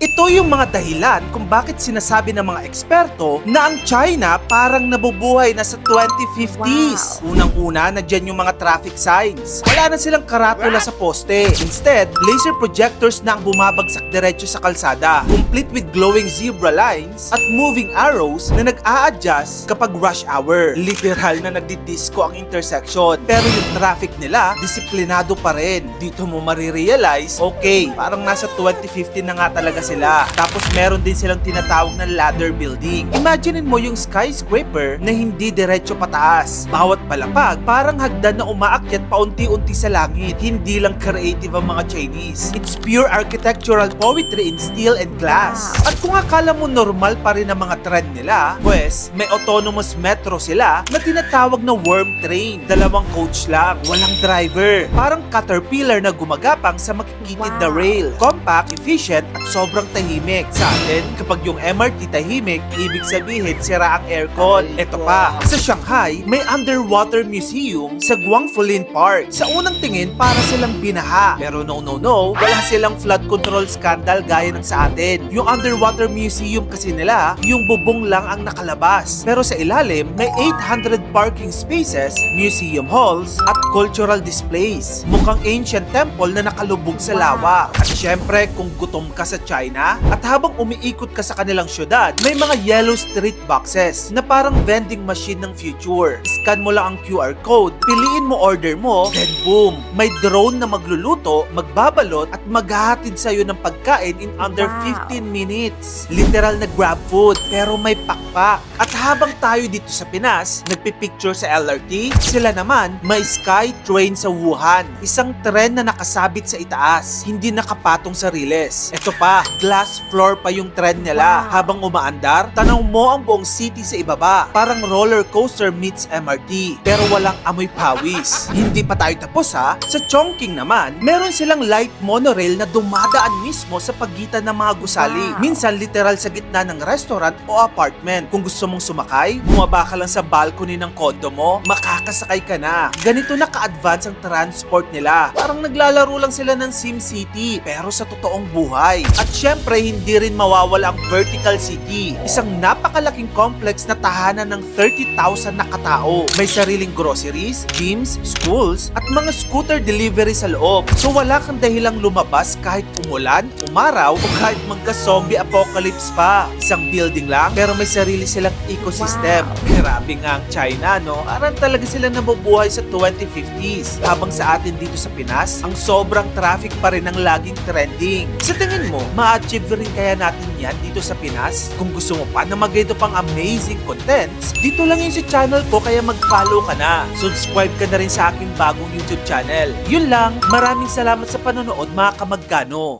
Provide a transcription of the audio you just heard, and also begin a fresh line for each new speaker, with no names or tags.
Ito yung mga dahilan kung bakit sinasabi ng mga eksperto na ang China parang nabubuhay na sa 2050s. Unang-una, nandyan yung mga traffic signs. Wala na silang karatula sa poste. Instead, laser projectors na ang bumabagsak diretso sa kalsada, complete with glowing zebra lines at moving arrows na nag-a-adjust kapag rush hour. Literal na nagdidisco ang intersection. Pero yung traffic nila, disiplinado pa rin. Dito mo marirealize, okay, parang nasa 2050 na nga talaga sila. Tapos meron din silang tinatawag na ladder building. Imaginein mo yung skyscraper na hindi diretso pataas. Bawat palapag, parang hagdan na umaakyat paunti-unti sa langit. Hindi lang creative ang mga Chinese. It's pure architectural poetry in steel and glass. At kung akala mo normal pa rin ang mga trend nila, pues may autonomous metro sila na tinatawag na worm train. Dalawang coach lang, walang driver. Parang caterpillar na gumagapang sa makikitid na
Wow.
rail. Compact, efficient, at sobrang tahimik. Sa atin, kapag yung MRT tahimik, ibig sabihin sira ang aircon. Ito pa, sa Shanghai, may underwater museum sa Guangfulin Park. Sa unang tingin, para silang binaha. Pero no, no, no, wala silang flood control scandal gaya ng sa atin. Yung underwater museum kasi nila, yung bubong lang ang nakalabas. Pero sa ilalim, may 800 parking spaces, museum halls, at cultural displays. Mukhang ancient temple na nakalubog sa lawa. At syempre, kung gutom ka sa China, at habang umiikot ka sa kanilang syudad, may mga yellow street boxes na parang vending machine ng future. Scan mo lang ang QR code, piliin mo order mo, then boom! May drone na magluluto, magbabalot, at maghahatid sa'yo ng pagkain in under
Wow.
15 minutes. Literal na grab food, pero may pakpak. At habang tayo dito sa Pinas, nagpipicture sa LRT, sila naman may sky train sa Wuhan. Isang tren na nakasabit sa itaas, hindi nakapatong sa riles. Ito pa, glass floor pa yung tren nila.
Wow.
Habang umaandar, tanaw mo ang buong city sa ibaba. Parang roller coaster meets MRT, pero walang amoy pawis. hindi pa tayo tapos ha. Sa Chongqing naman, meron silang light monorail na dumadaan mismo sa pagitan ng mga gusali.
Wow.
Minsan literal sa gitna ng restaurant o apartment. Kung gusto mong sumakay, bumaba ka lang sa balcony ng kondo mo, makakasakay ka na. Ganito na ka-advance ang transport nila. Parang naglalaro lang sila ng SimCity, pero sa totoong buhay. At syempre, hindi rin mawawala ang Vertical City. Isang napakalaking complex na tahanan ng 30,000 na katao. May sariling groceries, gyms, schools, at mga scooter delivery sa loob. So wala kang dahilang lumabas kahit umulan, umaraw, o kahit magka-zombie apocalypse pa. Isang building lang, pero may sarili silang ecosystem. Grabe nga ang China, no? Parang talaga sila nabubuhay sa 2050s. Habang sa atin dito sa Pinas, ang sobrang traffic pa rin ang laging trending. Sa tingin mo, ma-achieve rin kaya natin yan dito sa Pinas? Kung gusto mo pa na mag-ito pang amazing contents, dito lang yun sa channel ko kaya mag-follow ka na. Subscribe ka na rin sa aking bagong YouTube channel. Yun lang, maraming salamat sa panonood mga kamagkano.